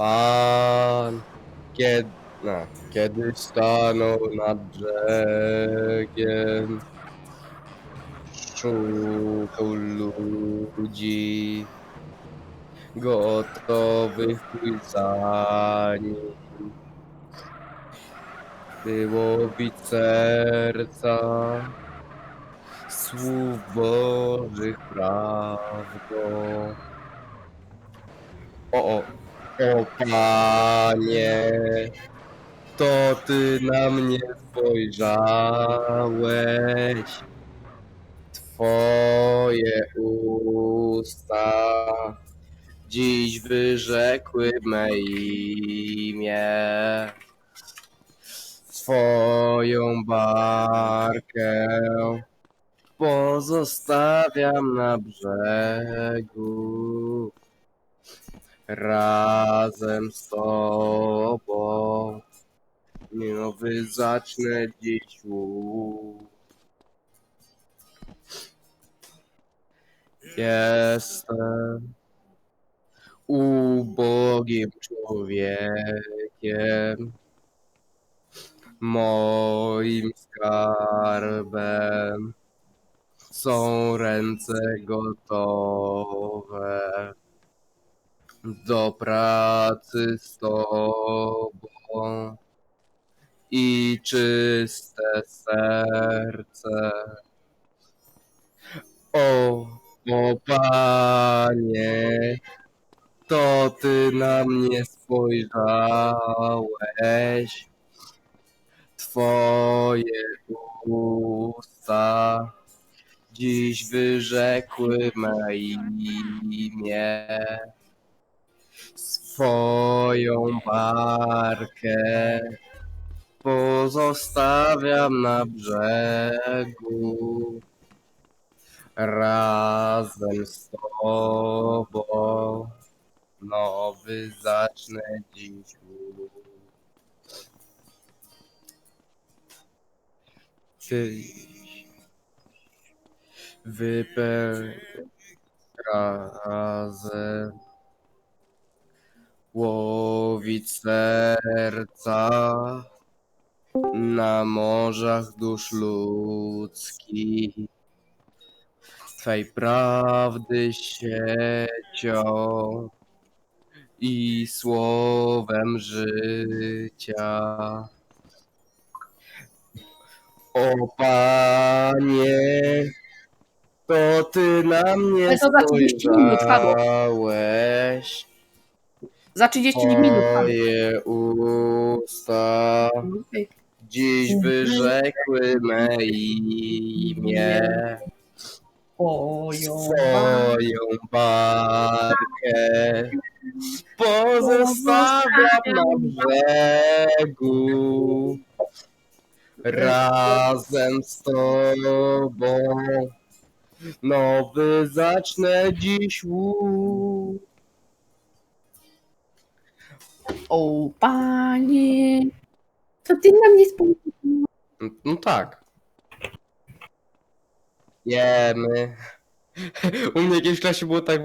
Pan, kiedy, no, kiedy stanął nad brzegiem, szukał ludzi, gotowych pójść za nim. Było bić serca słów Bożych prawdą. O, o, o Panie, to Ty na mnie spojrzałeś. Twoje usta dziś wyrzekły me imię. Swoją barkę pozostawiam na brzegu. Razem z Tobą nowy zacznę dziś. Jestem ubogim człowiekiem. Moim skarbem są ręce gotowe do pracy z Tobą i czyste serce. O, o Panie, to Ty na mnie spojrzałeś. Twoje usta dziś wyrzekły me imię. Swoją barkę pozostawiam na brzegu. Razem z Tobą nowy zacznę dziś łuk. Ty razem łowić serca na morzach dusz ludzkich. Twej prawdy siecią i słowem życia. O Panie, to Ty na mnie Ale to za 30 minut, Paweł. spojrzałeś. Za 30 minut. Twoje usta dziś wyrzekły me imię. Swoją barkę pozostawiam na brzegu. Razem z Tobą nowy zacznę dziś łuk. O panie. To ty na mnie spojrzysz. No tak. Jemy. U mnie kiedyś w klasie było tak